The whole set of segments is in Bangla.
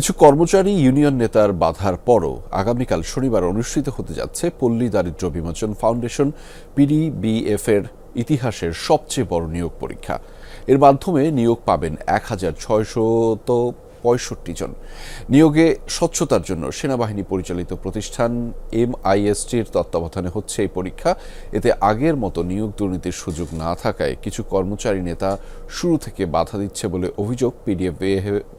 কিছু কর্মচারী ইউনিয়ন নেতার বাধার পরও আগামীকাল শনিবার অনুষ্ঠিত হতে যাচ্ছে পল্লী দারিদ্র বিমোচন ফাউন্ডেশন, পিডিবিএফ এর ইতিহাসের সবচেয়ে বড় নিয়োগ পরীক্ষা। এর মাধ্যমে নিয়োগ পাবেন এক হাজার ছয়শত পঁয়ষট্টি জন। নিয়োগে স্বচ্ছতার জন্য সেনাবাহিনী পরিচালিত প্রতিষ্ঠান এম এমআইএসটির তত্ত্বাবধানে হচ্ছে এই পরীক্ষা। এতে আগের মতো নিয়োগ দুর্নীতির সুযোগ না থাকায় কিছু কর্মচারী নেতা শুরু থেকে বাধা দিচ্ছে বলে অভিযোগ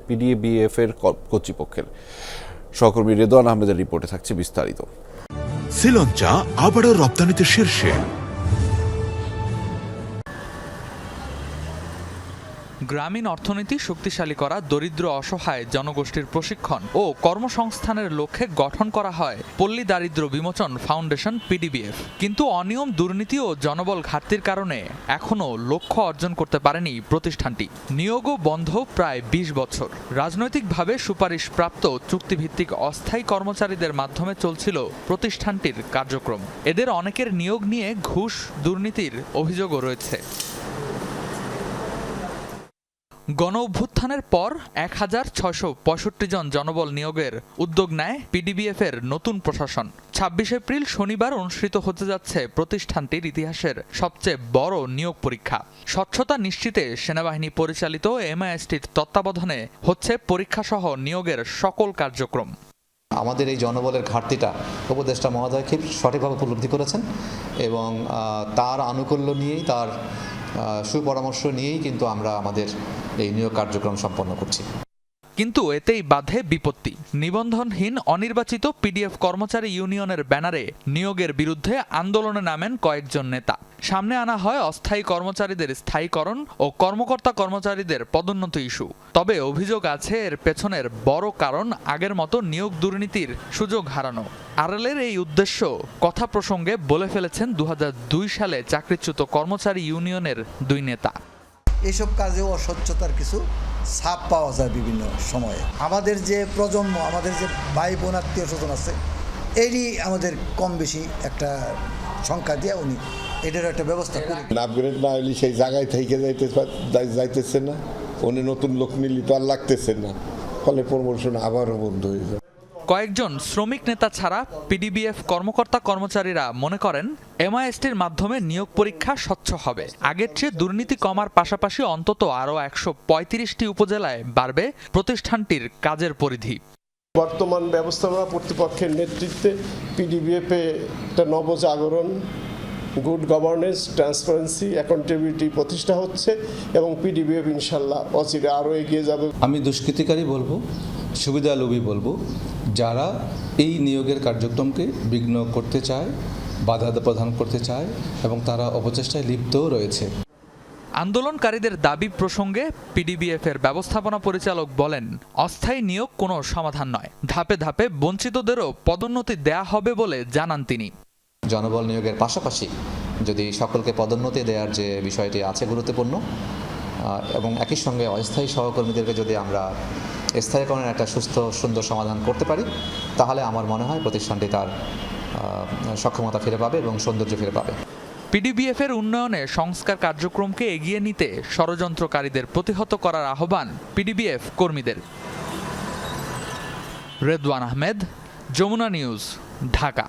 পিডিএফ এর কর্তৃপক্ষের। সহকর্মী রেদওয়ান আহমেদের রিপোর্টে থাকছে বিস্তারিত। শ্রীলঞ্চা আবারও রপ্তানিতে শীর্ষে। গ্রামীণ অর্থনীতি শক্তিশালী করা, দরিদ্র অসহায় জনগোষ্ঠীর প্রশিক্ষণ ও কর্মসংস্থানের লক্ষ্যে গঠন করা হয়। পল্লী দারিদ্র্য বিমোচন ফাউন্ডেশন, পিডিবিএফ। কিন্তু অনিয়ম, দুর্নীতি ও জনবল ঘাটতির কারণে এখনও লক্ষ্য অর্জন করতে পারেনি প্রতিষ্ঠানটি। নিয়োগও বন্ধ প্রায় ২০ বছর। রাজনৈতিকভাবে সুপারিশপ্রাপ্ত চুক্তিভিত্তিক অস্থায়ী কর্মচারীদের মাধ্যমে চলছিল প্রতিষ্ঠানটির কার্যক্রম। এদের অনেকের নিয়োগ নিয়ে ঘুষ, দুর্নীতির অভিযোগও রয়েছে। গণ অভ্যুত্থানের পর এক হাজার ছয়শো পঁয়ষট্টি জন জনবল নিয়োগের উদ্যোগ নেয় পিডিবিএফ এর নতুন প্রশাসন। ছাব্বিশ এপ্রিল শনিবার অনুষ্ঠিত হতে যাচ্ছে প্রতিষ্ঠানটির ইতিহাসের সবচেয়ে বড় নিয়োগ পরীক্ষা। স্বচ্ছতা নিশ্চিতে সেনাবাহিনী পরিচালিত এমআইএসটির তত্ত্বাবধানে হচ্ছে পরীক্ষাসহ নিয়োগের সকল কার্যক্রম। আমাদের এই জনবলের ঘাটতিটা উপদেষ্টা মহোদয় খুব সঠিকভাবে উপলব্ধি করেছেন এবং তার আনুকূল্য নিয়েই তার সুপরামর্শ নিয়েই কিন্তু আমরা আমাদের এই নিয়োগ কার্যক্রম সম্পন্ন করছি। কিন্তু এতেই বাধে বিপত্তি। নিবন্ধনহীন অনির্বাচিত পিডিএফ কর্মচারী ইউনিয়নের ব্যানারে নিয়োগের বিরুদ্ধে আন্দোলনে নামেন কয়েকজন নেতা। সামনে আনা হয় অস্থায়ী কর্মচারীদের স্থায়ীকরণ ও কর্মকর্তা কর্মচারীদের পদোন্নতি ইস্যু। তবে অভিযোগ আছে, এর পেছনের বড় কারণ আগের মতো নিয়োগ দুর্নীতির সুযোগ হারানো। আরএলের এই উদ্দেশ্য কথা প্রসঙ্গে বলে ফেলেছেন দু হাজার দুই সালে চাকরিচ্যুত কর্মচারী ইউনিয়নের দুই নেতা। এসব কাজে অস্বচ্ছতার কিছু ছাপ পাওয়া যায় বিভিন্ন সময়ে। আমাদের যে প্রজন্ম, আমাদের যে ভাই বোন আত্মীয় স্বজন আছে, এরই আমাদের কম বেশি একটা সংখ্যা দিয়ে উনি এটার একটা ব্যবস্থা করেন আপগ্রেড না হলে সেই জায়গায় থেকে যাইতে যাইতেছে না। উনি নতুন লোক নিলি তো আর লাগতেছে না। ফলে প্রমোশন আবারও বন্ধ হয়ে যায় কয়েকজন শ্রমিক নেতা ছাড়া পিডিবিএফ কর্মকর্তা কর্মচারীরা মনে করেন, এমআইএসটির মাধ্যমে নিয়োগ পরীক্ষা স্বচ্ছ হবে। আগের চেয়ে দুর্নীতি কমার পাশাপাশি অন্তত আরও একশো পঁয়ত্রিশটি উপজেলায় বাড়বে প্রতিষ্ঠানটির কাজের পরিধি। বর্তমান ব্যবস্থাপনা কর্তৃপক্ষের নেতৃত্বে পিডিবিএফে একটা নবজাগরণ গুড গভর্নেন্স ট্রান্সপারেন্সি অ্যাকাউন্টেবিলিটি প্রতিষ্ঠা হচ্ছে এবং পিডিবিএফ ইনশাল্লাহ অচিরে আরও এগিয়ে যাবে। আমি দুষ্কৃতিকারী বলব সুবিধালোভী বলব যারা এই নিয়োগের কার্যক্রমকে বিঘ্ন করতে চায় বাধা প্রদান করতে চায় এবং তারা অপচেষ্টায় লিপ্তও রয়েছে। আন্দোলনকারীদের দাবি প্রসঙ্গে পিডিবিএফ এর ব্যবস্থাপনা পরিচালক বলেন অস্থায়ী নিয়োগ কোনো সমাধান নয়। ধাপে ধাপে বঞ্চিতদেরও পদোন্নতি দেয়া হবে বলে জানান তিনি। জনবল নিয়োগের পাশাপাশি যদি সকলকে পদোন্নতি দেওয়ার যে বিষয়টি আছে গুরুত্বপূর্ণ এবং একই সঙ্গে অস্থায়ী সহকর্মীদেরকে যদি আমরা স্থায়ীকরণের একটা সুস্থ, সুন্দর সমাধান করতে পারি, তাহলে আমার মনে হয় প্রতিষ্ঠানটি তার সক্ষমতা ফিরে পাবে এবং সৌন্দর্য ফিরে পাবে। পিডিবিএফ এর উন্নয়নে সংস্কার কার্যক্রমকে এগিয়ে নিতে ষড়যন্ত্রকারীদের প্রতিহত করার আহ্বান পিডিবিএফ কর্মীদের। রেদওয়ান আহমেদ, যমুনা নিউজ, ঢাকা।